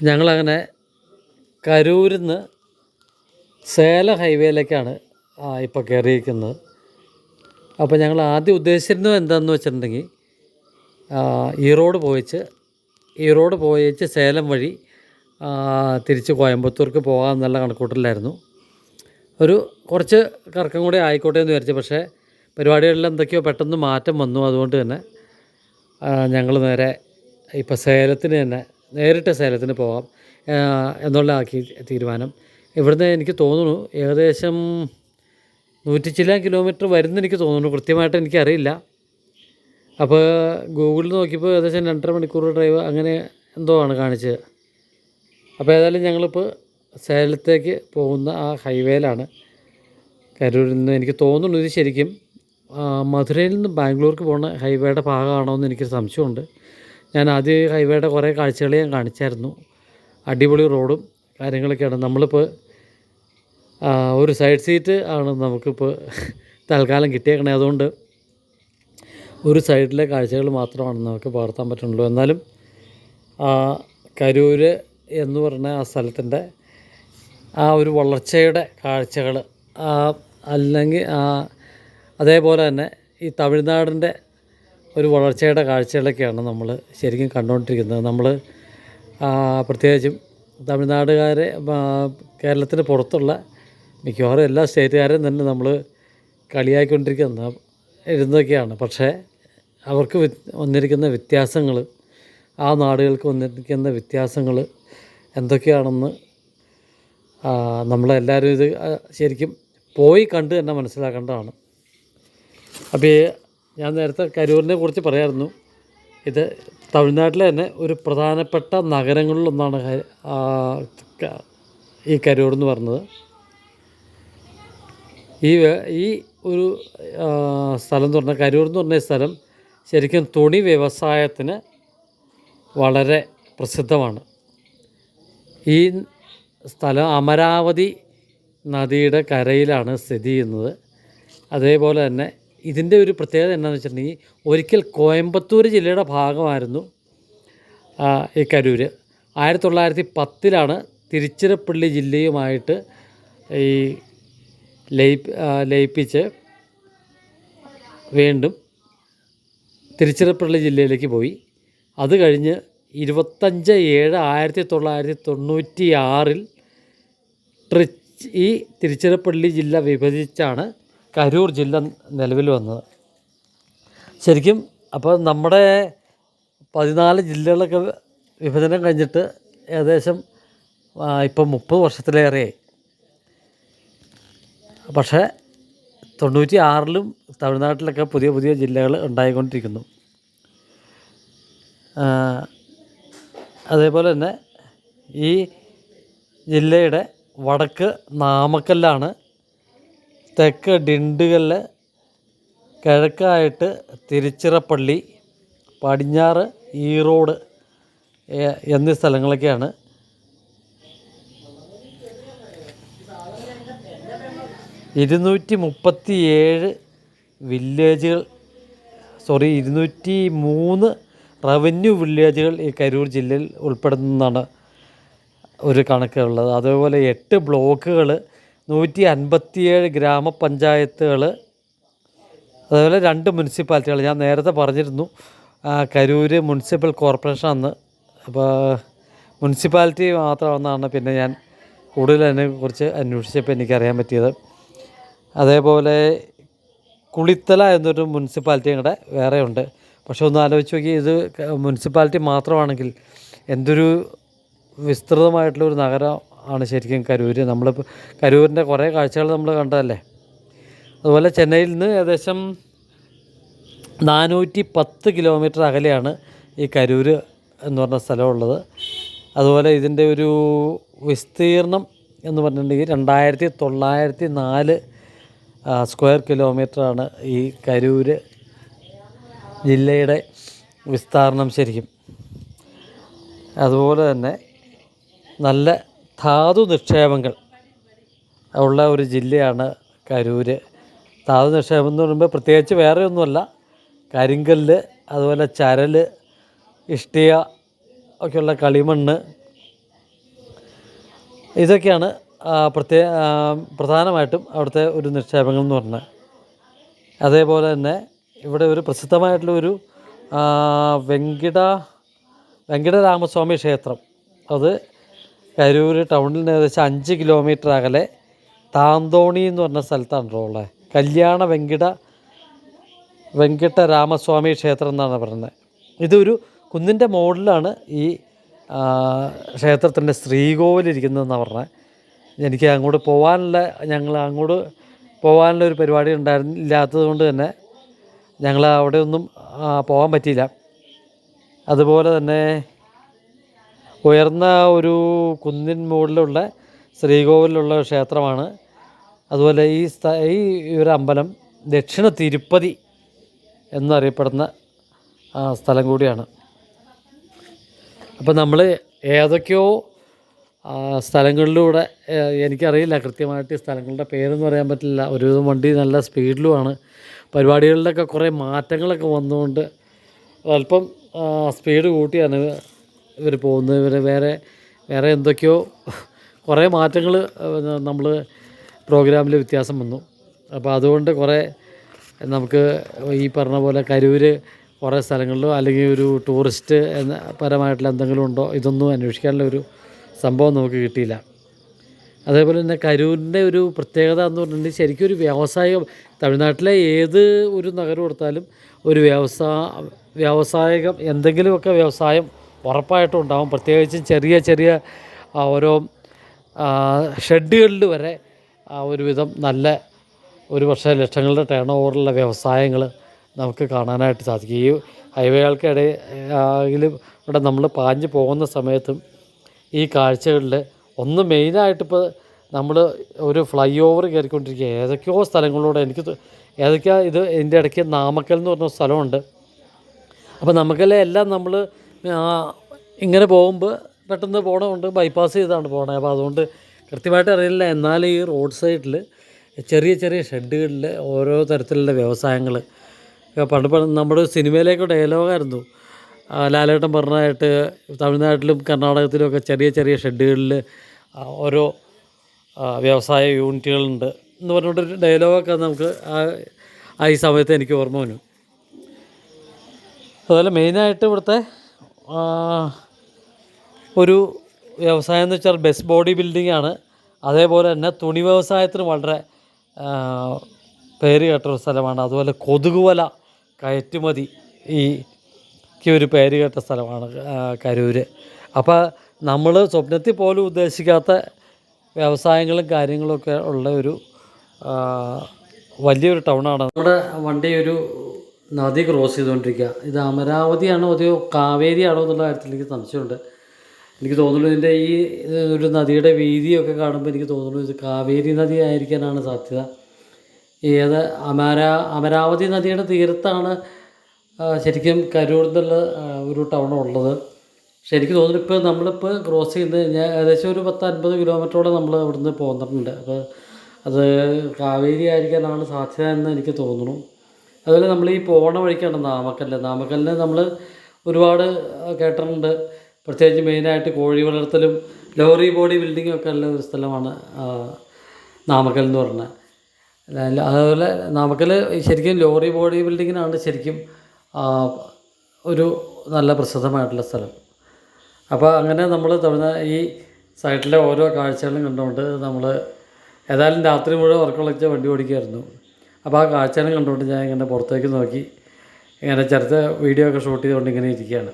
ഞങ്ങളങ്ങനെ കരൂരിൽ നിന്ന് സേല ഹൈവേയിലേക്കാണ് ഇപ്പോൾ കയറിയിരിക്കുന്നത് അപ്പോൾ ഞങ്ങൾ ആദ്യം ഉദ്ദേശിച്ചിരുന്നത് എന്താണെന്ന് വെച്ചിട്ടുണ്ടെങ്കിൽ ഈറോഡ് പോയിച്ച് ഈറോഡ് പോയിച്ച് സേലം വഴി തിരിച്ച് കോയമ്പത്തൂർക്ക് പോകാമെന്നുള്ള കണക്കൂട്ടലായിരുന്നു ഒരു കുറച്ച് കറക്കം കൂടി ആയിക്കോട്ടെ എന്ന് വിചാരിച്ചു. പക്ഷേ പരിപാടികളിൽ എന്തൊക്കെയോ പെട്ടെന്ന് മാറ്റം വന്നു. അതുകൊണ്ട് തന്നെ ഞങ്ങൾ നേരെ ഇപ്പോൾ സേലത്തിന് തന്നെ നേരിട്ട് സേലത്തിന് പോകാം എന്നുള്ള ആക്കി തീരുമാനം. ഇവിടുന്ന് എനിക്ക് തോന്നുന്നു ഏകദേശം നൂറ്റി ചില കിലോമീറ്റർ വരുന്ന എനിക്ക് തോന്നുന്നു. കൃത്യമായിട്ട് എനിക്കറിയില്ല. അപ്പോൾ ഗൂഗിളിൽ നോക്കിയപ്പോൾ ഏകദേശം രണ്ടര മണിക്കൂർ ഡ്രൈവ് അങ്ങനെ എന്തോ ആണ് കാണിച്ചത്. അപ്പോൾ ഏതായാലും ഞങ്ങളിപ്പോൾ സേലത്തേക്ക് പോകുന്ന ആ ഹൈവേയിലാണ്. കരൂരിൽ നിന്ന് എനിക്ക് തോന്നുന്നു ഇത് ശരിക്കും മധുരയിൽ നിന്ന് ബാംഗ്ലൂർക്ക് പോകുന്ന ഹൈവേയുടെ ഭാഗമാണോ എന്ന് എനിക്കൊരു സംശയമുണ്ട്. ഞാൻ ആദ്യം ഹൈവേയുടെ കുറേ കാഴ്ചകൾ ഞാൻ കാണിച്ചായിരുന്നു. അടിപൊളി റോഡും കാര്യങ്ങളൊക്കെയാണ്. നമ്മളിപ്പോൾ ഒരു സൈഡ് സീറ്റ് ആണ് നമുക്കിപ്പോൾ തൽക്കാലം കിട്ടിയേക്കണേ. അതുകൊണ്ട് ഒരു സൈഡിലെ കാഴ്ചകൾ മാത്രമാണ് നമുക്ക് പകർത്താൻ പറ്റുള്ളൂ എന്നാലും കരൂർ എന്ന് പറഞ്ഞ ആ സ്ഥലത്തിന്റെ ആ ഒരു വളർച്ചയുടെ കാഴ്ചകൾ അല്ലെങ്കിൽ അതേപോലെ തന്നെ ഈ തമിഴ്നാടിന്റെ ഒരു വളർച്ചയുടെ കാഴ്ചകളൊക്കെയാണ് നമ്മൾ ശരിക്കും കണ്ടുകൊണ്ടിരിക്കുന്നത്. നമ്മൾ പ്രത്യേകിച്ചും തമിഴ്നാടുകാരെ കേരളത്തിന് പുറത്തുള്ള മിക്കവാറും എല്ലാ സ്റ്റേറ്റുകാരെയും തന്നെ നമ്മൾ കളിയാക്കിക്കൊണ്ടിരിക്കുന്ന ഇരുന്നൊക്കെയാണ്. പക്ഷേ അവർക്ക് വന്നിരിക്കുന്ന വ്യത്യാസങ്ങൾ ആ നാടുകൾക്ക് വന്നിരിക്കുന്ന വ്യത്യാസങ്ങൾ എന്തൊക്കെയാണെന്ന് നമ്മളെല്ലാവരും ഇത് ശരിക്കും പോയി കണ്ട് തന്നെ മനസ്സിലാക്കേണ്ടതാണ്. അപ്പോൾ ഞാൻ നേരത്തെ കരൂരിനെ കുറിച്ച് പറയായിരുന്നു. ഇത് തമിഴ്നാട്ടിലെ തന്നെ ഒരു പ്രധാനപ്പെട്ട നഗരങ്ങളിലൊന്നാണ് ഈ കരൂർ എന്ന് പറഞ്ഞത്. ഈ ഈ ഒരു സ്ഥലം എന്ന് പറഞ്ഞാൽ കരൂർ എന്ന് പറഞ്ഞ സ്ഥലം ശരിക്കും തുണി വ്യവസായത്തിന് വളരെ പ്രസിദ്ധമാണ്. ഈ സ്ഥലം അമരാവതി നദിയുടെ കരയിലാണ് സ്ഥിതി ചെയ്യുന്നത്. അതേപോലെ തന്നെ ഇതിന്റെ ഒരു പ്രത്യേകത എന്താണെന്ന് വെച്ചിട്ടുണ്ടെങ്കിൽ ഒരിക്കൽ കോയമ്പത്തൂർ ജില്ലയുടെ ഭാഗമായിരുന്നു ഈ കരൂർ ആയിരത്തി തൊള്ളായിരത്തി പത്തിലാണ് തിരുച്ചിറപ്പള്ളി ജില്ലയുമായിട്ട് ഈ ലയിപ്പ് ലയിപ്പിച്ച് വീണ്ടും തിരുച്ചിറപ്പള്ളി ജില്ലയിലേക്ക് പോയി. അത് കഴിഞ്ഞ് ഇരുപത്തഞ്ച് ഏഴ് ആയിരത്തി തൊള്ളായിരത്തി തൊണ്ണൂറ്റി ആറിൽ ട്രിച്ച് ഈ തിരുച്ചിറപ്പള്ളി ജില്ല വിഭജിച്ചാണ് കരൂർ ജില്ല നിലവിൽ വന്നത്. ശരിക്കും അപ്പോൾ നമ്മുടെ പതിനാല് ജില്ലകളൊക്കെ വിഭജനം കഴിഞ്ഞിട്ട് ഏകദേശം ഇപ്പം മുപ്പത് വർഷത്തിലേറെയായി പക്ഷേ തൊണ്ണൂറ്റി ആറിലും തമിഴ്നാട്ടിലൊക്കെ പുതിയ പുതിയ ജില്ലകൾ ഉണ്ടായിക്കൊണ്ടിരിക്കുന്നു. അതേപോലെ തന്നെ ഈ ജില്ലയുടെ വടക്ക് നാമക്കല്ലാണ് തെക്ക് ഡിണ്ടുകല്ല് കിഴക്കായിട്ട് തിരുച്ചിറപ്പള്ളി പടിഞ്ഞാറ് ഈറോഡ് എന്നീ സ്ഥലങ്ങളൊക്കെയാണ്. ഇരുന്നൂറ്റി മുപ്പത്തി ഏഴ് വില്ലേജുകൾ സോറി ഇരുന്നൂറ്റി മൂന്ന് റവന്യൂ വില്ലേജുകൾ ഈ കരൂർ ജില്ലയിൽ ഉൾപ്പെടുന്നതാണ് ഒരു കണക്കുള്ളത്. അതേപോലെ എട്ട് ബ്ലോക്കുകൾ നൂറ്റി അൻപത്തിയേഴ് ഗ്രാമപഞ്ചായത്തുകൾ അതുപോലെ രണ്ട് മുനിസിപ്പാലിറ്റികൾ ഞാൻ നേരത്തെ പറഞ്ഞിരുന്നു കരൂർ മുനിസിപ്പൽ കോർപ്പറേഷൻ അന്ന് അപ്പോൾ മുനിസിപ്പാലിറ്റി മാത്രമാണെന്നാണ് പിന്നെ ഞാൻ കൂടുതൽ അതിനെക്കുറിച്ച് അന്വേഷിച്ചപ്പോൾ എനിക്കറിയാൻ പറ്റിയത്. അതേപോലെ കുളിത്തല എന്നൊരു മുനിസിപ്പാലിറ്റി ഇവിടെ വേറെ ഉണ്ട് പക്ഷെ ഒന്ന് ആലോചിച്ച് നോക്കി ഇത് മുനിസിപ്പാലിറ്റി മാത്രമാണെങ്കിൽ എന്തൊരു വിസ്തൃതമായിട്ടുള്ളൊരു നഗരം ആണ് ശരിക്കും കരൂര് നമ്മളിപ്പോൾ കരൂരിന്റെ കുറേ കാഴ്ചകൾ നമ്മൾ കണ്ടതല്ലേ? അതുപോലെ ചെന്നൈയിൽ നിന്ന് ഏകദേശം നാനൂറ്റി പത്ത് കിലോമീറ്റർ അകലെയാണ് ഈ കരൂര് എന്ന് പറഞ്ഞ സ്ഥലമുള്ളത്. അതുപോലെ ഇതിന്റെ ഒരു വിസ്തീർണം എന്ന് പറഞ്ഞിട്ടുണ്ടെങ്കിൽ രണ്ടായിരത്തി തൊള്ളായിരത്തി നാല് സ്ക്വയർ കിലോമീറ്ററാണ് ഈ കരൂര് ജില്ലയുടെ വിസ്താരണം ശരിക്കും. അതുപോലെ തന്നെ നല്ല ധാതു നിക്ഷേപങ്ങൾ ഉള്ള ഒരു ജില്ലയാണ് കരൂര്. ധാതു നിക്ഷേപം എന്ന് പറയുമ്പോൾ പ്രത്യേകിച്ച് വേറെ ഒന്നുമല്ല. കരിങ്കല്ല് അതുപോലെ ചരൽ ഇഷ്ടിക ഒക്കെയുള്ള കളിമണ്ണ്. ഇതൊക്കെയാണ് പ്രത്യേക പ്രധാനമായിട്ടും അവിടുത്തെ ഒരു നിക്ഷേപങ്ങൾ എന്ന് പറഞ്ഞത്. അതേപോലെ തന്നെ ഇവിടെ ഒരു പ്രസിദ്ധമായിട്ടുള്ള ഒരു വെങ്കിട വെങ്കിടരാമസ്വാമി ക്ഷേത്രം. അത് കരൂർ ടൗണിൽ നിന്ന് ഏകദേശം അഞ്ച് കിലോമീറ്റർ അകലെ താന്തോണി എന്ന് പറഞ്ഞ സ്ഥലത്താണ് ഉള്ളത്. കല്യാണ വെങ്കിട വെങ്കിട്ടരാമസ്വാമി ക്ഷേത്രം എന്നാണ് പറയുന്നത്. ഇതൊരു കുന്നിന്റെ മുകളിലാണ് ഈ ക്ഷേത്രത്തിന്റെ ശ്രീകോവിലിരിക്കുന്നതെന്നാണ് പറഞ്ഞത്. എനിക്ക് അങ്ങോട്ട് പോകാനുള്ള ഞങ്ങൾ അങ്ങോട്ട് പോകാനുള്ള ഒരു പരിപാടി ഉണ്ടായിരുന്നില്ലാത്തത് കൊണ്ട് തന്നെ ഞങ്ങൾ അവിടെ ഒന്നും പോകാൻ പറ്റിയില്ല. അതുപോലെ തന്നെ ഉയർന്ന ഒരു കുന്നിൻ മുകളിലുള്ള ശ്രീകോവിലുള്ള ക്ഷേത്രമാണ്. അതുപോലെ ഈ സ്ഥ ഈ ഒരു അമ്പലം ദക്ഷിണ തിരുപ്പതി എന്നറിയപ്പെടുന്ന സ്ഥലം കൂടിയാണ്. അപ്പോൾ നമ്മൾ ഏതൊക്കെയോ സ്ഥലങ്ങളിലൂടെ എനിക്കറിയില്ല കൃത്യമായിട്ട് ഈ സ്ഥലങ്ങളുടെ പേരൊന്നും പറയാൻ പറ്റില്ല. ഒരു വണ്ടി നല്ല സ്പീഡിലുമാണ്. പരിപാടികളിലൊക്കെ കുറേ മാറ്റങ്ങളൊക്കെ വന്നുകൊണ്ട് അല്പം സ്പീഡ് കൂട്ടിയാണ് ഇവർ പോകുന്നത് ഇവർ വേറെ വേറെ എന്തൊക്കെയോ കുറേ മാറ്റങ്ങൾ നമ്മൾ പ്രോഗ്രാമിൽ വ്യത്യാസം വന്നു. അപ്പോൾ അതുകൊണ്ട് കുറേ നമുക്ക് ഈ പറഞ്ഞ പോലെ കരൂർ കുറേ സ്ഥലങ്ങളിലോ അല്ലെങ്കിൽ ഒരു ടൂറിസ്റ്റ് എന്ന പരമായിട്ടുള്ള എന്തെങ്കിലും ഉണ്ടോ? ഇതൊന്നും അന്വേഷിക്കാനുള്ള ഒരു സംഭവം നമുക്ക് കിട്ടിയില്ല. അതേപോലെ തന്നെ കരൂരിന്റെ ഒരു പ്രത്യേകത എന്ന് പറഞ്ഞിട്ടുണ്ടെങ്കിൽ ശരിക്കും ഒരു വ്യാവസായിക തമിഴ്നാട്ടിലെ ഏത് ഒരു നഗരം എടുത്താലും ഒരു വ്യവസായ വ്യാവസായികം എന്തെങ്കിലുമൊക്കെ വ്യവസായം ഉറപ്പായിട്ടും ഉണ്ടാവും പ്രത്യേകിച്ചും ചെറിയ ചെറിയ ഓരോ ഷെഡുകളിൽ വരെ ഒരുവിധം നല്ല ഒരു പക്ഷേ ലക്ഷങ്ങളുടെ ടേൺ ഓവറുള്ള വ്യവസായങ്ങൾ നമുക്ക് കാണാനായിട്ട് സാധിക്കും. ഈ ഹൈവേകൾക്കിടയിലും ഇവിടെ നമ്മൾ പാഞ്ഞു പോകുന്ന സമയത്തും ഈ കാഴ്ചകളിൽ ഒന്ന് മെയിനായിട്ടിപ്പോൾ നമ്മൾ ഒരു ഫ്ലൈ ഓവർ കയറിക്കൊണ്ടിരിക്കുക. ഏതൊക്കെയോ സ്ഥലങ്ങളിലൂടെ എനിക്ക് ഏതൊക്കെയാ ഇത് ഇതിന്റെ ഇടയ്ക്ക് നാമക്കൽ എന്ന് പറഞ്ഞ സ്ഥലമുണ്ട്. അപ്പോൾ നമുക്കെല്ലാം എല്ലാം നമ്മൾ ഇങ്ങനെ പോകുമ്പോൾ പെട്ടെന്ന് പോകണമുണ്ട് ബൈപ്പാസ് ചെയ്താണ് പോകണത് അപ്പോൾ അതുകൊണ്ട് കൃത്യമായിട്ട് അറിയില്ല. എന്നാൽ ഈ റോഡ് സൈഡിൽ ചെറിയ ചെറിയ ഷെഡുകളിൽ ഓരോ തരത്തിലുള്ള വ്യവസായങ്ങൾ പണ്ട് നമ്മുടെ സിനിമയിലേക്ക് ഡയലോഗായിരുന്നു ലാലേട്ടൻ പറഞ്ഞതായിട്ട് തമിഴ്നാട്ടിലും കർണാടകത്തിലും ഒക്കെ ചെറിയ ചെറിയ ഷെഡുകളിൽ ഓരോ വ്യവസായ യൂണിറ്റുകളുണ്ട് എന്ന് പറഞ്ഞുകൊണ്ടൊരു ഡയലോഗൊക്കെ നമുക്ക് ആ- ഈ സമയത്ത് എനിക്ക് ഓർമ്മ വന്നു. അതുപോലെ മെയിനായിട്ട് ഇവിടുത്തെ ഒരു വ്യവസായം എന്ന് വെച്ചാൽ ബെസ്റ്റ് ബോഡി ബിൽഡിംഗ് ആണ്. അതേപോലെ തന്നെ തുണി വ്യവസായത്തിന് വളരെ പേര് പേര് കേട്ടൊരു സ്ഥലമാണ്. അതുപോലെ കൊതുകുവല കയറ്റുമതി ഈ ഒരു പേര് കേട്ട സ്ഥലമാണ് കരൂര്. അപ്പോൾ നമ്മൾ സ്വപ്നത്തിൽ പോലും ഉദ്ദേശിക്കാത്ത വ്യവസായങ്ങളും കാര്യങ്ങളൊക്കെ ഉള്ള ഒരു വലിയൊരു ടൗണാണ് നമ്മുടെ വണ്ടി ഒരു നദി ക്രോസ് ചെയ്തുകൊണ്ടിരിക്കുക. ഇത് അമരാവതിയാണോ അതെയോ കാവേരിയാണോ എന്നുള്ള കാര്യത്തിൽ എനിക്ക് സംശയമുണ്ട്. എനിക്ക് തോന്നുന്നു ഇതിന്റെ ഈ ഒരു നദിയുടെ വീതിയൊക്കെ കാണുമ്പോൾ എനിക്ക് തോന്നുന്നു ഇത് കാവേരി നദി ആയിരിക്കാനാണ് സാധ്യത. ഏത് അമരാ അമരാവതി നദിയുടെ തീരത്താണ് ശരിക്കും കരൂർ എന്നുള്ള ഒരു ടൗൺ ഉള്ളത്. പക്ഷെ എനിക്ക് തോന്നുന്നു ഇപ്പോൾ നമ്മളിപ്പോൾ ക്രോസ് ചെയ്ത് കഴിഞ്ഞാൽ ഏകദേശം ഒരു പത്ത് അൻപത് കിലോമീറ്ററോടെ നമ്മൾ അവിടുന്ന് പോന്നിട്ടുണ്ട്. അപ്പോൾ അത് കാവേരി ആയിരിക്കാനാണ് സാധ്യത എന്ന് എനിക്ക് തോന്നുന്നു. അതുപോലെ നമ്മൾ ഈ പോണ വഴിക്കാണ് നാമക്കല്ല്. നാമക്കല്ലിന് നമ്മൾ ഒരുപാട് കേട്ടിട്ടുണ്ട്. പ്രത്യേകിച്ച് മെയിനായിട്ട് കോഴി വളർത്തലും ലോറി ബോഡി ബിൽഡിങ്ങും ഒക്കെ ഉള്ള ഒരു സ്ഥലമാണ് നാമക്കൽ എന്ന് പറഞ്ഞത് അതുപോലെ നാമക്കൽ ശരിക്കും ലോറി ബോഡി ബിൽഡിങ്ങിനാണ് ശരിക്കും ഒരു നല്ല പ്രസിദ്ധമായിട്ടുള്ള സ്ഥലം. അപ്പോൾ അങ്ങനെ നമ്മൾ തമിഴ്നാ ഈ സൈറ്റിലെ ഓരോ കാഴ്ചകളും കണ്ടുകൊണ്ട് നമ്മൾ ഏതായാലും രാത്രി മുഴുവൻ ഉറക്കളച്ച് വണ്ടി ഓടിക്കുമായിരുന്നു. അപ്പോൾ ആ കാഴ്ചകളും കണ്ടുകൊണ്ട് ഞാൻ ഇങ്ങനെ പുറത്തേക്ക് നോക്കി. ഇങ്ങനെ ചെറുത്ത് വീഡിയോ ഒക്കെ ഷൂട്ട് ചെയ്തുകൊണ്ട് ഇങ്ങനെ ഇരിക്കുകയാണ്.